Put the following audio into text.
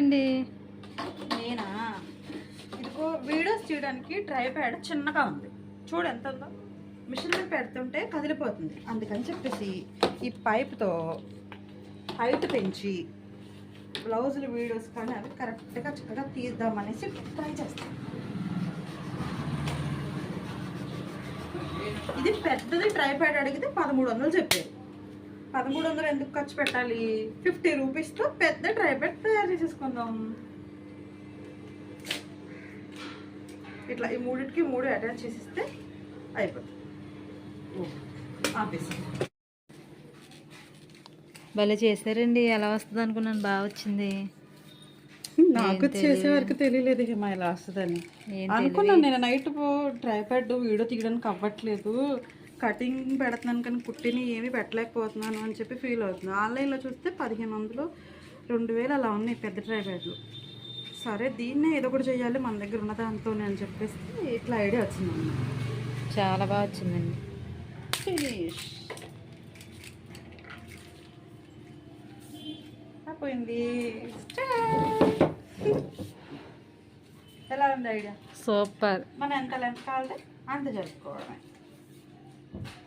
అండి నేనా? ఇదిగో వీడియోస్ చేయడానికి ట్రైప్యాడ్ చిన్నగా ఉంది. చూడు ఎంత ఉందో. మిషన్ మీద పెడుతుంటే కదిలిపోతుంది. అందుకని చెప్పేసి ఈ పైప్తో హైట్ పెంచి బ్లౌజులు వీడియోస్ కానీ అవి కరెక్ట్గా చక్కగా తీద్దామనేసి ట్రై చేస్తాను. ఇది పెద్దది ట్రైప్యాడ్ అడిగితే పదమూడు వందలు చెప్పారు పదమూడు వందలు ఎందుకు ఖర్చు పెట్టాలి? ఫిఫ్టీ రూపీస్తో పెద్ద ట్రైప్యాడ్ తయారు చేసేసుకుందాం. ఇట్లా ఈ మూడింటికి మూడు అటాచ్ చేసిస్తే అయిపోతుంది. ఆపేసి భలే చేశారండి. ఎలా వస్తుంది అనుకున్నాను. బాగా వచ్చింది. నాకు చేసే వరకు తెలియలేదు హిమా ఇలా వస్తుందని. ఏం అనుకున్నాను నేను నైట్ ట్రైప్యాడ్ వీడియో తీయడానికి అవ్వట్లేదు. కటింగ్ పెడుతున్నాను కానీ కుట్టిని ఏమీ పెట్టలేకపోతున్నాను అని చెప్పి ఫీల్ అవుతుంది. ఆన్లైన్లో చూస్తే పదిహేను వందలు రెండు వేలు అలా ఉన్నాయి పెద్ద ట్రైప్యాడ్లు సరే దీన్నే ఏదో ఒకటి చేయాలి మన దగ్గర ఉన్న దాంతోనే అని చెప్పేసి ఇట్లా ఐడియా వచ్చింది అన్నమాట చాలా బాగా వచ్చిందండి. ఫినిష్. అయిపోయింది. ఎలా ఉంది ఐడియా? సూపర్. మనం ఎంత లెంత్ కావాలంటే అంత జరుపుకోవడమే Thank you.